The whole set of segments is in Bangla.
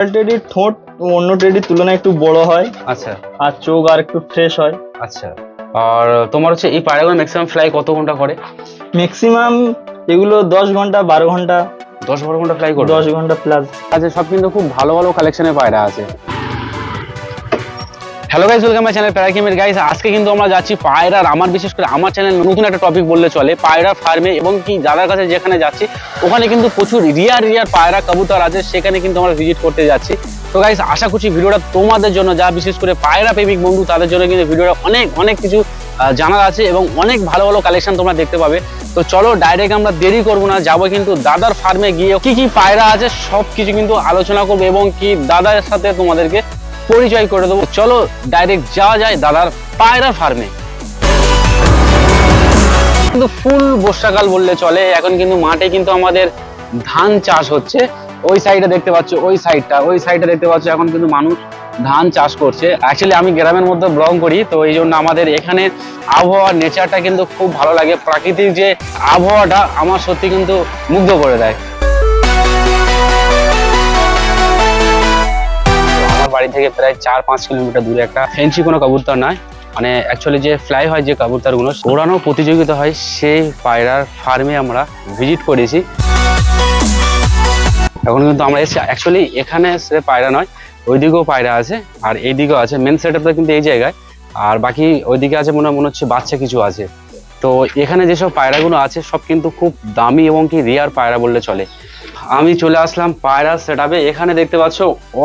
টেডির ঠোঁট অন্য টেডির তুলনায় একটু বড় হয়। আচ্ছা। আর চোখ আর একটু ফ্রেশ হয়। আচ্ছা। আর তোমার হচ্ছে এই পায়রাগুলো ম্যাক্সিমাম ফ্লাই কত ঘণ্টা করে? ম্যাক্সিমাম এগুলো দশ ঘণ্টা বারো ঘণ্টা। দশ বারো ঘণ্টা ফ্লাই করে? দশ ঘণ্টা প্লাস আচ্ছা সব কিন্তু খুব ভালো ভালো কালেকশনের পায়রা আছে। Hello guys welcome my channel প্যারাকিমের guys আজকে কিন্তু আমরা যাচ্ছি পায়রার আমার, বিশেষ করে আমার চ্যানেল নতুন একটা টপিক বললে চলে, পায়রা ফার্মে এবং কি যাদের কাছে যেখানে যাচ্ছি, ওখানে কিন্তু প্রচুর রিয়ার রিয়ার পায়রা কবুতর আছে, সেখানে কিন্তু আমরা ভিজিট করতে যাচ্ছি। তো গাইস আশা করছি ভিডিওটা তোমাদের জন্য, যা বিশেষ করে পায়রা প্রেমিক বন্ধু, তাদের জন্য কিন্তু ভিডিওটা অনেক অনেক কিছু জানার আছে এবং অনেক ভালো ভালো কালেকশন তোমরা দেখতে পাবে। তো চলো ডাইরেক্ট আমরা দেরি করব না, যাব কিন্তু দাদার ফার্মে গিয়ে, কি কি পায়রা আছে সব কিছু কিন্তু আলোচনা করব এবং কি দাদার সাথে তোমাদেরকে পরিচয় করে দেবো। চলো ডাইরেক্ট যাওয়া যায় দাদার পায়রা ফার্মে কিন্তু ফুল বর্ষাকাল বললে চলে, এখন কিন্তু মাঠে কিন্তু আমাদের ধান চাষ হচ্ছে। ওই সাইডে দেখতে পাচ্ছ, ওই সাইডটা ওই সাইডে দেখতে পাচ্ছ এখন কিন্তু মানুষ ধান চাষ করছে। অ্যাকচুয়ালি আমি গ্রামের মধ্যে ব্লগ করি, তো এই জন্য আমাদের এখানে আবহাওয়া নেচারটা কিন্তু খুব ভালো লাগে। প্রাকৃতিক যে আবহাওয়াটা, আমার সত্যি কিন্তু মুগ্ধ করে দেয়। বাড়ি থেকে প্রায় চার, পাঁচ কিলোমিটার দূরে একটা ফেন্সি কোনো কবুতর নয়। মানে অ্যাকচুয়ালি যে ফ্লাই হয় যে কবুতরগুলো ওড়ানো প্রতিযোগিতা হয় সেই পায়রার ফার্মে আমরা ভিজিট করেছি। এখন কিন্তু আমরা এসে অ্যাকচুয়ালি এখানে সে পায়রা নয়, ওইদিকেও পায়রা আছে, আর এইদিকেও আছে। মেন সেটআপটা কিন্তু এই জায়গায়, আর বাকি ওইদিকে আছে মনে মনে হচ্ছে বাচ্চা কিছু আছে। তো এখানে যেসব পায়রাগুলো আছে সব কিন্তু খুব দামি এবং কি রিয়ার পায়রা বললে চলে। আমি চলে আসলাম পায়রা সেটআপে এখানে দেখতে পাচ্ছ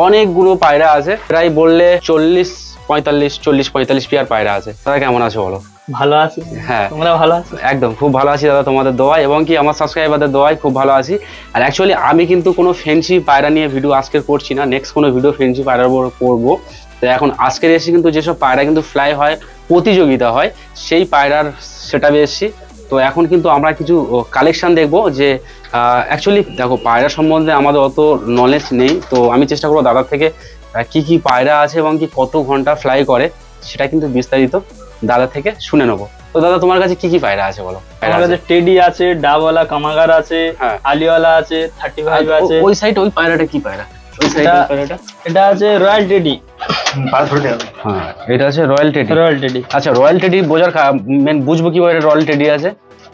অনেকগুলো পায়রা আছে। প্রায় বললে চল্লিশ পঁয়তাল্লিশ চল্লিশ পঁয়তাল্লিশ পেয়ার পায়রা আছে। তারা কেমন আছে বলো? ভালো আছি। হ্যাঁ। তোমরা ভালো আছো? একদম খুব ভালো আছি দাদা তোমাদের দোয়ায় এবং কি আমার সাবস্ক্রাইবারদের দোয়ায় খুব ভালো আছি। আর অ্যাকচুয়ালি আমি কিন্তু কোনো ফেন্সি পায়রা নিয়ে ভিডিও আজকের করছি না। নেক্সট কোনো ভিডিও ফেন্সি পায়রার উপর করব। তো এখন আজকের এসে কিন্তু যেসব পায়রা কিন্তু ফ্লাই হয় প্রতিযোগিতা হয় সেই পায়রার সেটা এসেছি। তো এখন কিন্তু আমরা কিছু কালেকশন দেখব যে অ্যাকচুয়ালি দেখো পায়রা সম্বন্ধে আমাদের অত নলেজ নেই। তো আমি চেষ্টা করব দাদার থেকে কি কি পায়রা আছে এবং কি কত ঘণ্টা ফ্লাই করে সেটা কিন্তু বিস্তারিত দাদা থেকে শুনে নেব। তো দাদা তোমার কাছে কি কি পায়রা আছে বলো? পায়রা আমার কাছে টেডি আছে ডাবওয়ালা কামাগার আছে হ্যাঁ। আলিওয়ালা আছে থার্টি ফাইভ আছে। ওই সাইড ওই পায়রাটা কি পায়রা? এটা- এটা? আছে রয়্যাল টেডি হ্যাঁ এটা আছে রয়্যাল টেডি রয়্যাল টেডি আচ্ছা রয়্যাল টেডি বোঝার মেন বুঝব কীভাবে রয়্যাল টেডি আছে?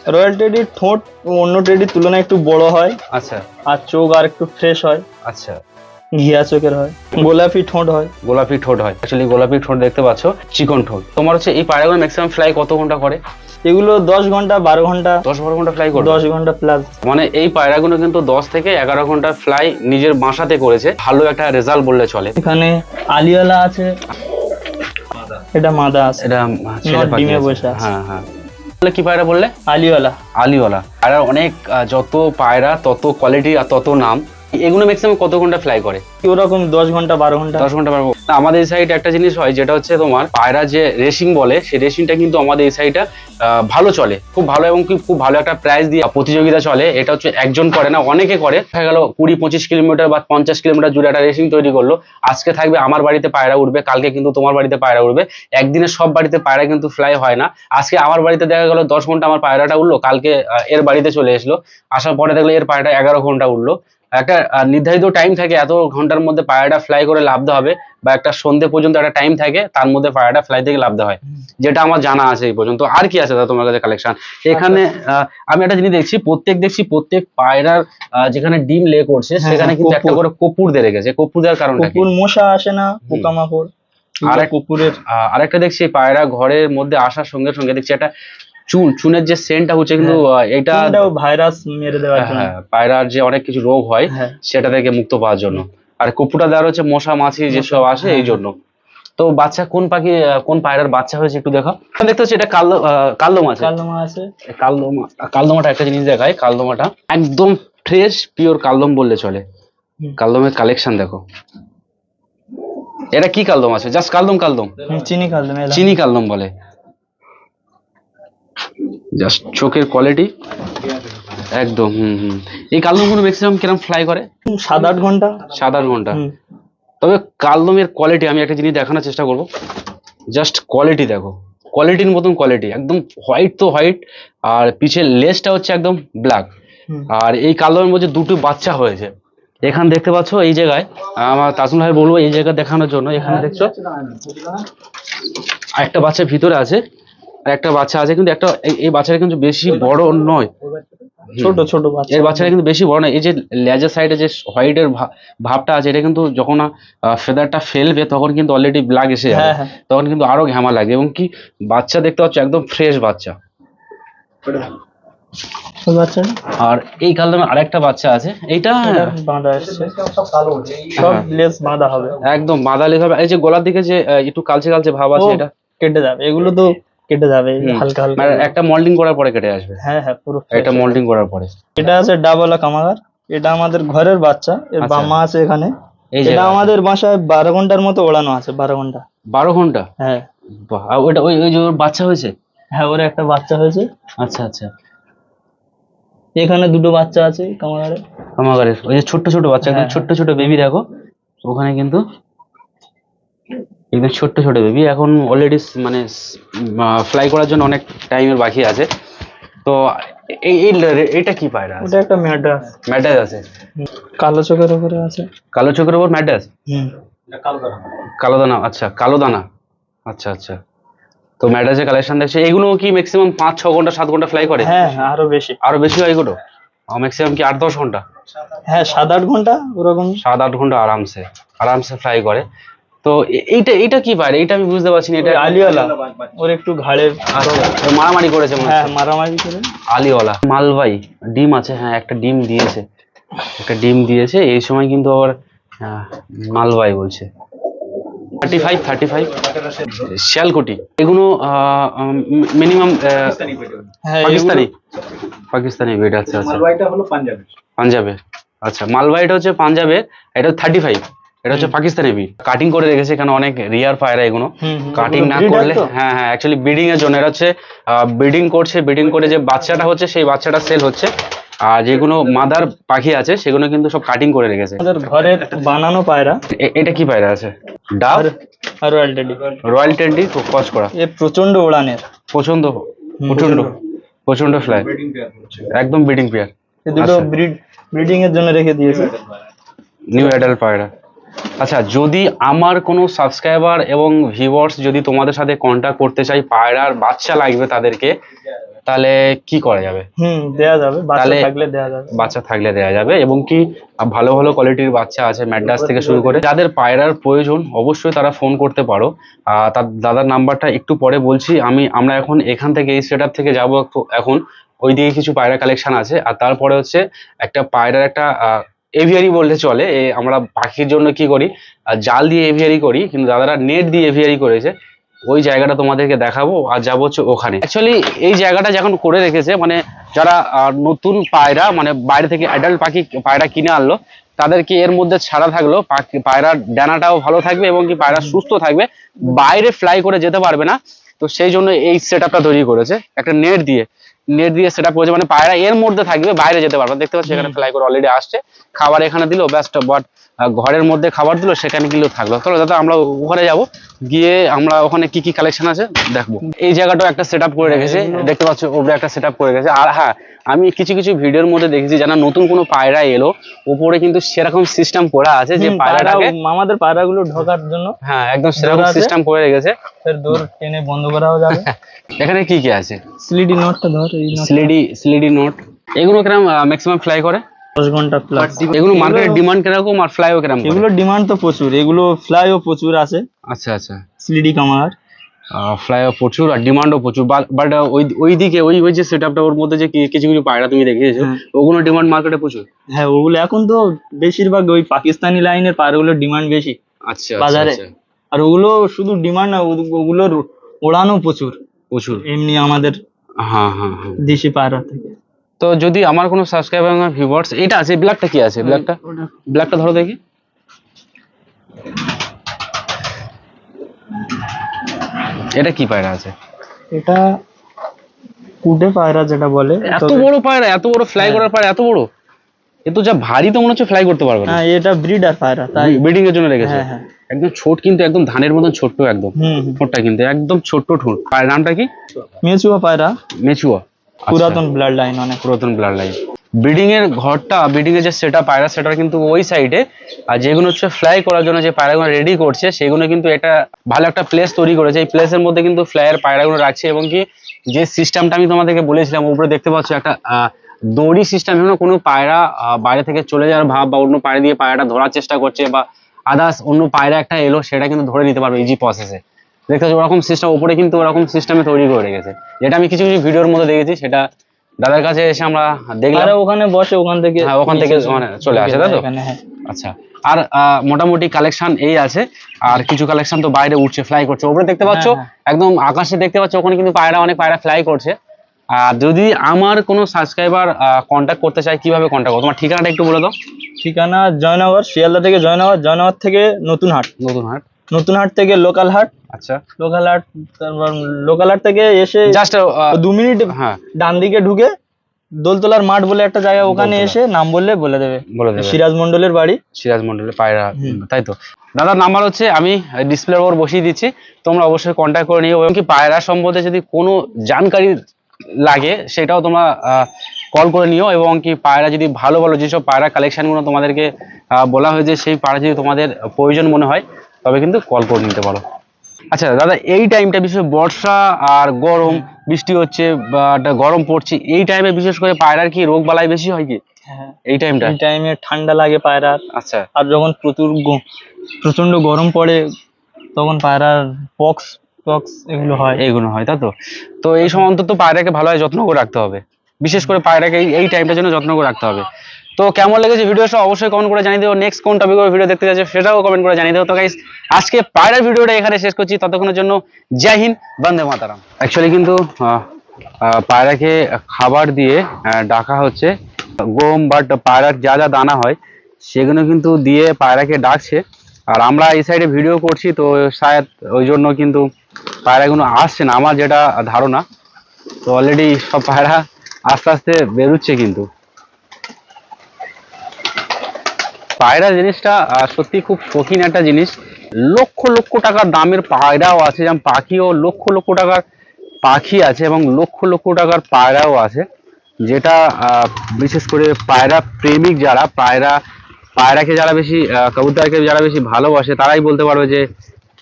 রয়্যাল টেডির ঠোঁট অন্য টেডির তুলনায় একটু বড় হয়। আচ্ছা। আর চোখ আর একটু ফ্রেশ হয়। আচ্ছা। ঘিয়া চোখের হয়। গোলাপি ঠোঁট হয়। গোলাপি ঠোঁট হয়। অ্যাকচুয়ালি গোলাপি ঠোঁট দেখতে পাচ্ছ চিকন ঠোঁট। তোমার হচ্ছে এই পায়রাগুলো ম্যাক্সিমাম ফ্লাই কত ঘণ্টা করে? এগুলো দশ ঘণ্টা বারো ঘণ্টা। দশ বারো ঘণ্টা ফ্লাই করে দশ ঘণ্টা প্লাস মানে এই পায়রাগুলো কিন্তু দশ থেকে এগারো ঘণ্টা ফ্লাই নিজের বাসাতে করেছে। ভালো একটা রেজাল্ট বললে চলে। এখানে আলিওয়ালা আছে। এটা মাদা আছে। এটা ডিমে বসে। হ্যাঁ হ্যাঁ। কি পায়রা বললে? আলিওয়ালা। আলিওয়ালা। পায়রা অনেক যত পায়রা তত কোয়ালিটি আর তত নাম। এগুলো ম্যাক্সিমাম কত ঘণ্টা ফ্লাই করে? ওরকম দশ ঘণ্টা বারো ঘণ্টা। দশ ঘণ্টা পারব না, আমাদের এই সাইডে একটা জিনিস হয় যেটা হচ্ছে তোমার পায়রা যে রেসিং বলে সেই রেসিংটা কিন্তু আমাদের এই সাইডটা ভালো চলে। খুব ভালো এবং কি খুব ভালো একটা প্রাইস দিয়ে প্রতিযোগিতা চলে। এটা হচ্ছে একজন করে না অনেকে করে। দেখা গেল কুড়ি পঁচিশ কিলোমিটার বা পঞ্চাশ কিলোমিটার জুড়ে একটা রেসিং তৈরি করল। আজকে থাকবে আমার বাড়িতে পায়রা উঠবে কালকে কিন্তু তোমার বাড়িতে পায়রা উঠবে। একদিনে সব বাড়িতে পায়রা কিন্তু ফ্লাই হয় না। আজকে আমার বাড়িতে দেখা গেল দশ ঘণ্টা আমার পায়রাটা উঠল কালকে এর বাড়িতে চলে এসলো। আসার পরে দেখল এর পায়রাটা এগারো ঘণ্টা উঠল। একটা নির্ধারিত টাইম থাকে এত ঘণ্টার মধ্যে পায়রাটা ফ্লাই করে লাভতে হবে বা একটা সন্ধে পর্যন্ত একটা টাইম থাকে তার মধ্যে পায়রাটা ফ্লাই থেকে লাভতে হয়। যেটা আমার জানা আছে এই পর্যন্ত। আর কি আছে তোমার কাছে কালেকশন এখানে আহ, আমি একটা জিনিস দেখছি প্রত্যেক দেখছি প্রত্যেক পায়রার আহ, যেখানে ডিম লে করছে হ্যাঁ, সেখানে হ্যাঁ, কিন্তু একটা করে কপুর দিয়ে রেখেছে। কপুর দেওয়ার কারণটা কি? কুকুর মশা আসে না পোকামাকড়। আর কুকুরের আরেকটা দেখছি পায়রা ঘরের মধ্যে আসার সঙ্গে সঙ্গে দেখছি একটা চুন চুনের যে সেন্টটা হচ্ছে কিন্তু এটা এটাও ভাইরাস মেরে দেওয়ার জন্য। হ্যাঁ, পায়রার যে অনেক কিছু রোগ হয় হ্যাঁ। সেটা থেকে মুক্ত পাওয়ার জন্য। আর কপুরটা দেওয়ার হচ্ছে মশা মাছি যেসব আসে এই জন্য তো বাচ্চা কোন পাখি কোন পায়রার বাচ্চা হয়েছে একটু দেখো দেখতে হচ্ছে এটা কালো কালদম আছে। কালদমা আছে। কালদমা কালদমাটা একটা জিনিস দেখায় কালদমাটা। একদম ফ্রেশ পিওর কালদম বললে চলে। কালদমের কালেকশন দেখো। এটা কি কালদম আছে? জাস্ট কালদম কালদম। চিনি কালদম চিনি কালদম বলে। জাস্ট চোখের কোয়ালিটি একদম হুম হুম। এই কালদমগুলো ম্যাক্সিমাম কিরম ফ্লাই করে? সাত আট ঘণ্টা। সাত আট ঘণ্টা। তবে কালদমের কোয়ালিটি আমি একটা জিনিস দেখানোর চেষ্টা করব। জাস্ট কোয়ালিটি দেখো। কোয়ালিটির মতন কোয়ালিটি একদম হোয়াইট তো হোয়াইট আর পিছের লেসটা হচ্ছে একদম ব্ল্যাক আর এই কালদমের মধ্যে দুটো বাচ্চা হয়েছে। এখানে দেখতে পাচ্ছ এই জায়গায় আমার তাসুন ভাই বলব এই জায়গা দেখানোর জন্য। এখানে দেখছ একটা বাচ্চা ভিতরে আছে। একটা বাচ্চা আছে কিন্তু একটা এই- এই বাচ্চাটা কিন্তু বেশি বড় নয়। ছোট ছোট বাচ্চা। এর বাচ্চাটা কিন্তু বেশি বড় নয়। এই যে লেজের সাইডে যে হোয়াইটের ভাবটা আছে এটা কিন্তু যখন ফেদারটা ফেলবে তখন কিন্তু অলরেডি ব্লাগ এসে যাবে। হ্যাঁ হ্যাঁ। তখন কিন্তু আরও ঘামা লাগে। এবং কি বাচ্চা দেখতে পাচ্ছ একদম ফ্রেশ বাচ্চা। আর এই কালদমে আরেকটা বাচ্চা আছে। এইটা বাঁধা সব লেস বাঁধা হবে। একদম বাদালি হবে। এই যে গলার দিকে যে একটু কালচে কালচে ভাব আছে এটা। কেটে যাবে। এগুলো তো কেটে যাবে হালকা হালকা মানে একটা মোল্ডিং করার পরে কেটে আসবে। হ্যাঁ হ্যাঁ পুরো এটা মোল্ডিং করার পরে। এটা আছে ডাবলা কামাগার এটা আমাদের ঘরের বাচ্চা এর আচ্ছা। বামা আছে এখানে। এটা আমাদের বাসায় বারো ঘণ্টার মতো ওড়ানো আছে বারো ঘণ্টা। বারো ঘণ্টা? হ্যাঁ। ওইটা ওই ওই যে ওর বাচ্চা হয়েছে? হ্যাঁ ওর একটা বাচ্চা হয়েছে। আচ্ছা আচ্ছা। এখানে দুটো বাচ্চা আছে কামাগারে। কামাগারে। ওই যে ছোট্ট ছোট বাচ্চা হ্যাঁ। ছোট্ট ছোট বেবি দেখো ওখানে কিন্তু একদম ছোট্ট ছোট বেবি এখন অলরেডি মানে ফ্লাই করার জন্য অনেক টাইমের বাকি আছে। তো এই এই- এইটা কি পায়রা ওটা একটা ম্যাড্রাস ম্যাডাস আছে। কালো চোখের উপরে আছে। কালো চোখের উপর ম্যাডাস হুম। কালো দানা। আচ্ছা কালো দানা। আচ্ছা আচ্ছা। তো ম্যাডাসের কালেকশন দেখছে। এগুলো কি ম্যাক্সিমাম পাঁচ ছ ঘণ্টা সাত ঘণ্টা ফ্লাই করে? হ্যাঁ হ্যাঁ, আরও বেশি। আরও বেশি হয় এগুলো? ম্যাক্সিমাম কি আট দশ ঘণ্টা? হ্যাঁ সাত আট ঘণ্টা ওরকম। সাত আট ঘণ্টা আরামসে আরামসে ফ্লাই করে। তো এইটা এইটা কি পায়রা এটা আমি বুঝতে পারছি না এটা আলিওয়ালা। ওর একটু ঘাড়ে আচ্ছা মারামারি করেছে মনে হ্যাঁ মারামারি করে। আলিওয়ালা। মালবাই ডিম আছে হ্যাঁ একটা ডিম দিয়েছে। একটা ডিম দিয়েছে এই সময় কিন্তু আবার মালবাই বলছে। থার্টি ফাইভ থার্টি ফাইভ শিয়ালকুটি এগুলো মিনিমাম হ্যাঁ পাকিস্তানি। পাকিস্তানি বেড আছে আচ্ছা। পাঞ্জাবের। পাঞ্জাবে। আচ্ছা মালবাইটা হচ্ছে পাঞ্জাবে এটা থার্টি ফাইভ এটা হচ্ছে পাকিস্তানি বিট কাটিং করে রেখেছে এখানে অনেক রিয়ার পায়রা এগুলো। কাটিং না করলে হ্যাঁ হ্যাঁ অ্যাকচুয়ালি ব্রিডিং এর জন্য। এটা হচ্ছে ব্রিডিং করছে ব্রিডিং করে যে বাচ্চাটা হচ্ছে সেই বাচ্চাটা সেল হচ্ছে। আর যেগুলো মাদার পাখি আছে সেগুলো কিন্তু সব কাটিং করে রেখেছে। আমাদের ঘরের বানানো পায়রা। এটা কি পায়রা আছে? ডাব? আর আর অলরেডি রয়্যাল টেন্ডি কচ করা। এ প্রচণ্ড ওড়ানের প্রচণ্ড প্রচণ্ড প্রচণ্ড ফ্লাই একদম ব্রিডিং পেয়ার এ দুটো আচ্ছা। ব্রিড ব্রিডিং এর জন্য রেখে দিয়েছে। নিউ অ্যাডাল্ট পায়রা। আচ্ছা যদি আমার কোনো সাবস্ক্রাইবার এবং ভিউয়ার্স যদি তোমাদের সাথে কন্ট্যাক্ট করতে চাই পায়রার বাচ্চা লাগবে তাদেরকে তাহলে কি করা যাবে? হুম দেয়া যাবে বাচ্চা থাকলে দেয়া যাবে। বাচ্চা থাকলে দেওয়া যাবে এবং কি ভালো ভালো কোয়ালিটির বাচ্চা আছে ম্যাডাস থেকে শুরু করে। যাদের পায়রার প্রয়োজন অবশ্যই তারা ফোন করতে পারো। তার দাদার নাম্বারটা একটু পরে বলছি আমি আমরা এখন এখান থেকে এই সেট থেকে যাব এখন। ওই দিকে কিছু পায়রা কালেকশন আছে আর তারপরে হচ্ছে একটা পায়রার একটা এভিয়ারি বলতে চলে আমরা পাখির জন্য কি করি? জাল দিয়ে এভিয়ারি করি, কিন্তু দাদারা নেট দিয়ে এভিয়ারি করেছে। ওই জায়গাটা তোমাদেরকে দেখাবো, আর যাব হচ্ছে ওখানে। অ্যাকচুয়ালি এই জায়গাটা যখন করে রেখেছে মানে যারা নতুন পায়রা মানে বাইরে থেকে অ্যাডাল্ট পাখি, পায়রা কিনে আনলো, তাদেরকে এর মধ্যে ছাড়া থাকল। পাখি পায়রার ডানাটাও ভালো থাকবে এবং কি পায়রা সুস্থ থাকবে, বাইরে ফ্লাই করে যেতে পারবে না। তো সেই জন্য এই সেট তৈরি করেছে, একটা নেট দিয়ে। নেট দিয়ে সেট করেছে মানে পায়রা এর মধ্যে থাকবে বাইরে যেতে পারবে দেখতে পাচ্ছি এখানে ফ্লাই করে অলরেডি আসছে। খাবার এখানে দিল ব্যাস্ট বাট ঘরের মধ্যে খাবার দিল সেখানে কিন্তু থাকল। চলো দাদা আমরা ওখানে যাব। গিয়ে আমরা ওখানে কি কি কালেকশন আছে দেখব। এই জায়গাটাও একটা সেট করে রেখেছে। দেখতে পাচ্ছ ওপরে একটা সেট করে রেখেছে। আর হ্যাঁ আমি কিছু কিছু ভিডিওর মধ্যে দেখেছি যারা নতুন কোনো পায়রা এলো উপরে কিন্তু সেরকম সিস্টেম করা আছে যে পায়রাটাকে পায়রা- আমাদের পায়রাগুলো ঢোকার জন্য হ্যাঁ একদম সেরকম সিস্টেম করে রেখেছে। ফের দূর টেনে বন্ধ করাও যাবে। এখানে কি কি আছে? স্লিডি নোটটা ধর স্লিডি স্লিডি নোট এগুলো কীরকম ম্যাক্সিমাম ফ্লাই করে? দশ ঘণ্টা প্লাস এগুলো মার্কেটের ডিমান্ড কীরকম আর ফ্লাইও কীরকম করে? এগুলো ডিমান্ড তো প্রচুর। এগুলো ফ্লাইও প্রচুর আছে। আচ্ছা আচ্ছা। স্লিডি কামার ফ্লাইও প্রচুর আর ডিমান্ডও প্রচুর। বাট ওই ওই দিকে ওই ওই যে সেট আপটা ওর মধ্যে যে কিছু কিছু পায়রা তুমি দেখিয়েছো হ্যাঁ। ওগুলো ডিমান্ড মার্কেটে প্রচুর? হ্যাঁ ওগুলো এখন তো বেশিরভাগ ওই পাকিস্তানি লাইনের পায়রাগুলোর ডিমান্ড বেশি। আচ্ছা বাজারে। আচ্ছা, আচ্ছা। আর ওগুলো শুধু ডিমান্ড না ওগুলোর ওড়ানো প্রচুর। প্রচুর। এমনি আমাদের হ্যাঁ হ্যাঁ হ্যাঁ। দেশি পায়রা থেকে। তো যদি আমার কোনো সাবস্ক্রাইবার আমার ভিউয়ার্স এটা আছে ব্ল্যাকটা কি আছে? ব্ল্যাকটা ব্ল্যাকটা ধরো দেখি। এটা কি পায়রা আছে? এটা কুডে পায়রা যেটা বলে। এত বড় পায়রা এত বড় ফ্লাই হ্যাঁ। করার পায়রা এত বড়? এ তো যা ভারী তো মনে হচ্ছে ফ্লাই করতে পারবে না। হ্যাঁ এটা ব্রিডার পায়রা তাই। ব্রিডিং এর জন্য রেখেছে। হ্যাঁ হ্যাঁ। একদম ছোট কিন্তু একদম ধানের মতন ছোট্ট একদম। ঠোঁটটা কিন্তু একদম ছোট্ট ঠোঁট। পায়ের নামটা কি? মেচুয়া পায়রা। মেচুয়া। আচ্ছা, পুরাতন ব্লাড লাইন অনেক। পুরাতন ব্লাড লাইন ব্রিডিং এর ঘরটা ব্রিডিং এর যে সেটা পায়রা সেটা কিন্তু ওই সাইডে আর যেগুলো হচ্ছে ফ্লাই করার জন্য যে পায়রাগুলো রেডি করছে সেগুলো কিন্তু এটা ভালো একটা প্লেস তৈরি করেছে। এই প্লেসের মধ্যে কিন্তু ফ্লাইয়ের পায়রাগুলো রাখছে এবং কি যে সিস্টেমটা আমি তোমাদেরকে বলেছিলাম উপরে দেখতে পাচ্ছ একটা আহ, দড়ি সিস্টেম যেন কোনো পায়রা বাইরে থেকে চলে যাওয়ার ভাব বা অন্য পায়রা দিয়ে পায়রাটা ধরার চেষ্টা করছে বা আদার্স অন্য পায়রা একটা এলো সেটা কিন্তু ধরে নিতে পারবে ইজি প্রসেসে দেখতে পাচ্ছ ওরকম সিস্টেম উপরে কিন্তু ওরকম সিস্টেমে তৈরি করে রেখেছে। যেটা আমি কিছু কিছু ভিডিওর মধ্যে দেখেছি সেটা দাদার কাছে এসে আমরা দেখলাম। ওখানে বসে ওখান থেকে হ্যাঁ, ওখান থেকে চলে আসে, তাই তো? হ্যাঁ। আচ্ছা আর আহ, মোটামুটি কালেকশন এই আছে। আর কিছু কালেকশন তো বাইরে উঠছে ফ্লাই করছে। ওপরে দেখতে পাচ্ছ হ্যাঁ, একদম আকাশে দেখতে পাচ্ছ ওখানে কিন্তু পায়রা অনেক পায়রা ফ্লাই করছে। আর যদি আমার কোনো সাবস্ক্রাইবার কন্ট্যাক্ট করতে চায় কীভাবে কন্ট্যাক্ট করব? তোমার ঠিকানাটা একটু বলে দাও। ঠিকানা জয়নগর শিয়ালদা থেকে জয়নগর জয়নগর থেকে নতুন হাট নতুন হাট নতুন হাট থেকে লোকাল হাট আচ্ছা। লোকাল হাট তারপর লোকাল হাট থেকে এসে জাস্ট দু মিনিট হ্যাঁ। ডান দিকে ঢুকে দোলতলার মাঠ বলে একটা জায়গা ওখানে এসে নাম বললে বলে দেবে। বলে দেবে। সিরাজ মন্ডলের বাড়ি। সিরাজ মন্ডলের পায়রা। তাই তো? দাদার নাম্বার হচ্ছে আমি ডিসপ্লের ওপর বসিয়ে দিচ্ছি। তোমরা অবশ্যই কন্ট্যাক্ট করে নিও। এবং কি পায়রা সম্বন্ধে যদি কোনো জানকারি লাগে সেটাও তোমরা কল করে নিও এবং কি পায়রা যদি ভালো ভালো যেসব পায়রা কালেকশনগুলো তোমাদেরকে বলা হয়েছে সেই পায়রা যদি তোমাদের প্রয়োজন মনে হয় তবে কিন্তু কল করে নিতে পারো। আচ্ছা দাদা এই টাইমটা বিশেষ বর্ষা আর গরম বৃষ্টি হচ্ছে বা গরম পড়ছে এই টাইমে বিশেষ করে পায়রার কি রোগ বালাই বেশি হয় কি? এই টাইমটা এই টাইমে ঠান্ডা লাগে পায়রার। আচ্ছা। আর যখন প্রচুর প্রচণ্ড গরম পড়ে তখন পায়রার পক্স পক্স এগুলো হয়। এইগুলো হয় তাই তো? তো এই সময় অন্তত পায়রাকে ভালোভাবে যত্ন করে রাখতে হবে। বিশেষ করে পায়রাকে এই এই টাইমটার জন্য যত্ন করে রাখতে হবে। তো কেমন লেগেছে ভিডিওটা অবশ্যই কমেন্ট করে জানিয়ে দেবো নেক্সট কোন টপিকের ভিডিও দেখতে যাচ্ছে সেটাও কমেন্ট করে জানিয়ে দেবো তো গাইস আজকে পায়রার ভিডিওটা এখানে শেষ করছি। ততক্ষণের জন্য জয় হিন্দ বন্দে মাতারাম। অ্যাকচুয়ালি কিন্তু আহ, আহ, পায়রাকে খাবার দিয়ে ডাকা হচ্ছে। গম বাট পায়রার যা যা দানা হয় সেগুলো কিন্তু দিয়ে পায়রাকে ডাকছে। আর আমরা এই সাইডে ভিডিও করছি তো শায়দ ওই জন্য কিন্তু পায়রাগুলো আসছে না, আমার যেটা ধারণা, তো অলরেডি সব পায়রা আস্তে আস্তে বেরোচ্ছে কিন্তু। পায়রা জিনিসটা সত্যি খুব শৌখিন একটা জিনিস। লক্ষ লক্ষ টাকার দামের পায়রাও আছে, যেমন পাখিও লক্ষ লক্ষ টাকার পাখি আছে এবং লক্ষ লক্ষ টাকার পায়রাও আছে, যেটা বিশেষ করে পায়রা প্রেমিক যারা, পায়রা, পায়রাকে যারা বেশি কবুতরকে যারা বেশি ভালোবাসে, তারাই বলতে পারবে যে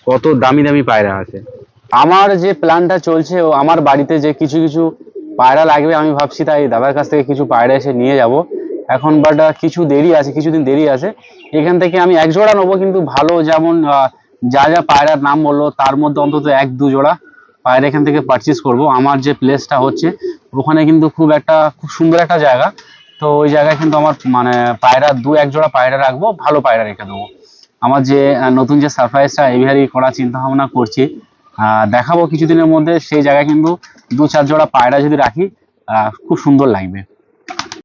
কত দামি দামি পায়রা আছে। আমার যে প্ল্যানটা চলছে ও আমার বাড়িতে যে কিছু কিছু পায়রা লাগবে, আমি ভাবছি তাই দাদার কাছ থেকে কিছু পায়রা এসে নিয়ে যাব। এখন বাট কিছু দেরি আছে, কিছুদিন দেরি আছে। এখান থেকে আমি এক জোড়া নেব, কিন্তু ভালো যেমন যা যা পায়রার নাম বলল, তার মধ্যে অন্তত এক, দু জোড়া পায়রা এখান থেকে পারচেস করব। আমার যে প্লেসটা হচ্ছে, ওখানে কিন্তু খুব একটা, খুব সুন্দর একটা জায়গা। তো ওই জায়গায় কিন্তু আমার মানে পায়রা, দু, এক জোড়া পায়রা রাখব, ভালো পায়রা রেখে দেবো। আমার যে নতুন যে সারপ্রাইজটা এভিয়ারি করার চিন্তা ভাবনা করছি দেখাবো কিছুদিনের মধ্যে, সেই জায়গায় কিন্তু দু চার জোড়া পায়রা যদি রাখি খুব সুন্দর লাগবে।